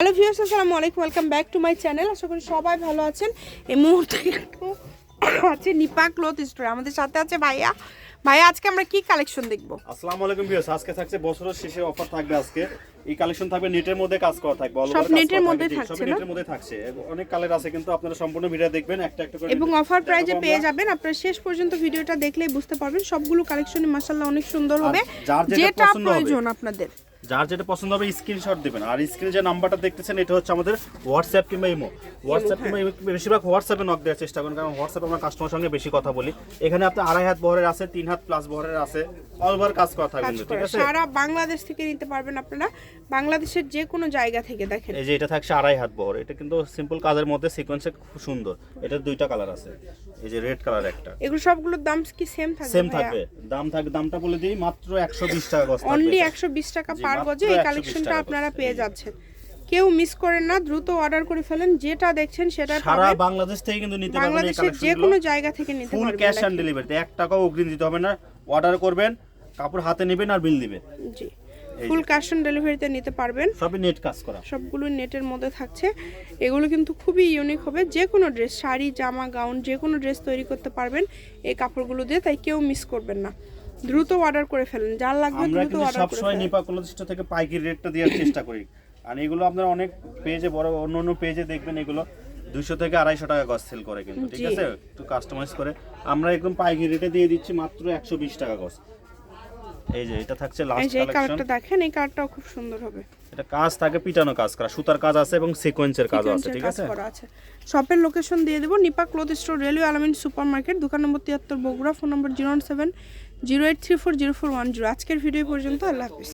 Hello viewers আসসালামু আলাইকুম। Welcome back to my channel আশা করি সবাই ভালো আছেন। এই মুহূর্তে আছে নিপা ক্লথ স্টোর আমাদের সাথে আছে ভাইয়া। ভাইয়া আজকে আমরা কি কালেকশন দেখব? আসসালামু আলাইকুম ভিউয়ার্স আজকে থাকছে বছরের শেষে অফার থাকবে আজকে। এই কালেকশন থাকবে নেটের মধ্যে কাজ করা থাকবে। সব নেটের মধ্যে থাকছে সব নেটের মধ্যে থাকছে। অনেক কালার আছে কিন্তু আপনারা সম্পূর্ণ ভিডিও দেখবেন। একটা একটা করে এবং অফার প্রাইজে পেয়ে যাবেন। আপনারা শেষ পর্যন্ত ভিডিওটা দেখলেই বুঝতে পারবেন। সবগুলো কালেকশনই মাসাল্লাহ অনেক সুন্দর হবে। যেটা। প্রয়োজন আপনাদের। যার যেটা পছন্দ হবে স্ক্রিনশট দিবেন। আর স্ক্রিনে যে নাম্বারটা দেখতেছেন এটা হচ্ছে আমাদের হোয়াটসঅ্যাপ কিংবা ইমো হোয়াটসঅ্যাপ কিংবা ইমো বেশিরভাগ হোয়াটসঅ্যাপে নক দেওয়ার চেষ্টা করুন কারণ হোয়াটসঅ্যাপে আমরা কাস্টমার সঙ্গে বেশি কথা বলি। এখানে আপনার আড়াই হাত বহরের আছে তিন হাত প্লাস বহরের আছে। অল ওভার কাজ করা থাকবে ঠিক আছে? সারা বাংলাদেশ থেকে নিতে পারবেন আপনারা। বাংলাদেশের যে কোনো জায়গা থেকে দেখেন। এই যে এটা থাকছে আড়াই হাত বহর। এটা কিন্তু সিম্পল কাজের মধ্যে সিকোয়েন্সে খুব সুন্দর। এটা দুইটা কালার আছে। এই যে রেড কালার একটা। এগুলো সবগুলোর দাম কি সেম থাকবে সেম থাকবে। দাম থাকবে দামটা বলে দিই মাত্র একশো বিশ টাকা গজ থাকবে অনলি এটা। একশো বিশ টাকা পার গজে এই কালেকশনটা আপনারা পেয়ে যাচ্ছেন। কেউ মিস করেন না দ্রুত অর্ডার করে ফেলেন যেটা দেখছেন সেটা সারা বাংলাদেশ থেকে কিন্তু নিতে পারবেন এই বাংলাদেশের যে কোনো জায়গা থেকে নিতে পারবেন ফুল ক্যাশ অন দেখেন। ডেলিভারিতে এক টাকাও অগ্রিম দিতে হবে না। অর্ডার করবেন কাপড় হাতে নেবেন আর বিল দিবেন। জি। ফুল ক্যাশ অন ডেলিভারিতে নিতে পারবেন। সবই নেট কাজ করা। সবগুলো নেটের মধ্যে থাকছে। এগুলো কিন্তু খুবই ইউনিক হবে। যে কোনো ড্রেস শাড়ি জামা গাউন যে কোনো ড্রেস তৈরি করতে পারবেন এই কাপড়গুলো দিয়ে তাই কেউ মিস করবেন না। দ্রুত অর্ডার করে ফেলেন যার লাগবে দ্রুত অর্ডার করে ফেলেন। নিপা কলেজটা থেকে পাইকারি রেটটা দেওয়ার চেষ্টা করি। আর এগুলো আপনারা অনেক পেজে বড় অন্য অন্য পেজে দেখবেন এগুলো। দুইশো থেকে আড়াইশো টাকা গজ সেল করে কিন্তু ঠিক আছে? একটু কাস্টমাইজ করে। আমরা একদম পাইকারি রেটে দিয়ে দিচ্ছি মাত্র একশো বিশ টাকা গজ। এই যে এটা থাকছে লাস্ট যে এই কালেকশন কালারটা দেখেন এই কার্ডটাও খুব সুন্দর হবে। এটা কাজ থাকে পিটানো কাজ করা সুতার কাজ আছে এবং সিকোয়েন্সের কাজ আছে ঠিক আছে? শপের লোকেশন দিয়ে দেবো Nipa cloth store railway Alamin super market দোকান নম্বর তিয়াত্তর Bogura phone number zero seven zero eight three four zero four one zero আজকের ভিডিও পর্যন্ত আল্লাহ হাফিজ।